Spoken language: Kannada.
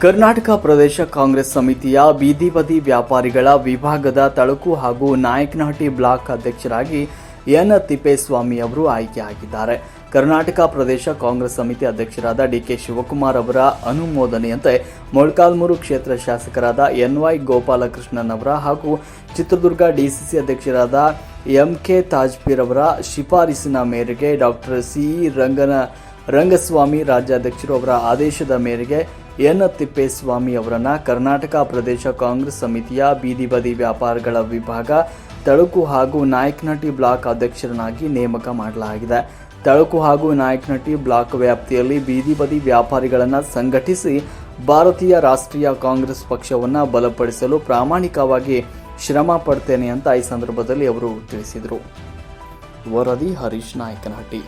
ಕರ್ನಾಟಕ ಪ್ರದೇಶ ಕಾಂಗ್ರೆಸ್ ಸಮಿತಿಯ ಬೀದಿ ಬದಿ ವ್ಯಾಪಾರಿಗಳ ವಿಭಾಗದ ತಳುಕು ಹಾಗೂ ನಾಯಕನಹಟ್ಟಿ ಬ್ಲಾಕ್ ಅಧ್ಯಕ್ಷರಾಗಿ ಎನ್ ತಿಪ್ಪೇಸ್ವಾಮಿ ಅವರು ಆಯ್ಕೆಯಾಗಿದ್ದಾರೆ. ಕರ್ನಾಟಕ ಪ್ರದೇಶ ಕಾಂಗ್ರೆಸ್ ಸಮಿತಿ ಅಧ್ಯಕ್ಷರಾದ ಡಿಕೆ ಶಿವಕುಮಾರ್ ಅವರ ಅನುಮೋದನೆಯಂತೆ ಮೊಳಕಾಲ್ಮೂರು ಕ್ಷೇತ್ರ ಶಾಸಕರಾದ ಎನ್ವೈ ಗೋಪಾಲಕೃಷ್ಣನ್ ಅವರ ಹಾಗೂ ಚಿತ್ರದುರ್ಗ ಡಿಸಿಸಿ ಅಧ್ಯಕ್ಷರಾದ ಎಂಕೆ ತಾಜ್ಪೀರ್ ಅವರ ಶಿಫಾರಸಿನ ಮೇರೆಗೆ ಡಾಕ್ಟರ್ ಸಿ ರಂಗನ ರಂಗಸ್ವಾಮಿ ರಾಜ್ಯಾಧ್ಯಕ್ಷರು ಅವರ ಆದೇಶದ ಮೇರೆಗೆ ಎನ್ ತಿಪ್ಪೇಸ್ವಾಮಿ ಅವರನ್ನು ಕರ್ನಾಟಕ ಪ್ರದೇಶ ಕಾಂಗ್ರೆಸ್ ಸಮಿತಿಯ ಬೀದಿ ಬದಿ ವ್ಯಾಪಾರಗಳ ವಿಭಾಗ, ತಳುಕು ಹಾಗೂ ನಾಯಕನಹಟ್ಟಿ ಬ್ಲಾಕ್ ಅಧ್ಯಕ್ಷರನ್ನಾಗಿ ನೇಮಕ ಮಾಡಲಾಗಿದೆ. ತಳುಕು ಹಾಗೂ ನಾಯಕನಹಟ್ಟಿ ಬ್ಲಾಕ್ ವ್ಯಾಪ್ತಿಯಲ್ಲಿ ಬೀದಿ ಬದಿ ವ್ಯಾಪಾರಿಗಳನ್ನು ಸಂಘಟಿಸಿ ಭಾರತೀಯ ರಾಷ್ಟ್ರೀಯ ಕಾಂಗ್ರೆಸ್ ಪಕ್ಷವನ್ನು ಬಲಪಡಿಸಲು ಪ್ರಾಮಾಣಿಕವಾಗಿ ಶ್ರಮ ಪಡ್ತೇನೆ ಅಂತ ಈ ಸಂದರ್ಭದಲ್ಲಿ ಅವರು ತಿಳಿಸಿದರು. ವರದಿ ಹರೀಶ್ ನಾಯಕನಹಟ್ಟಿ.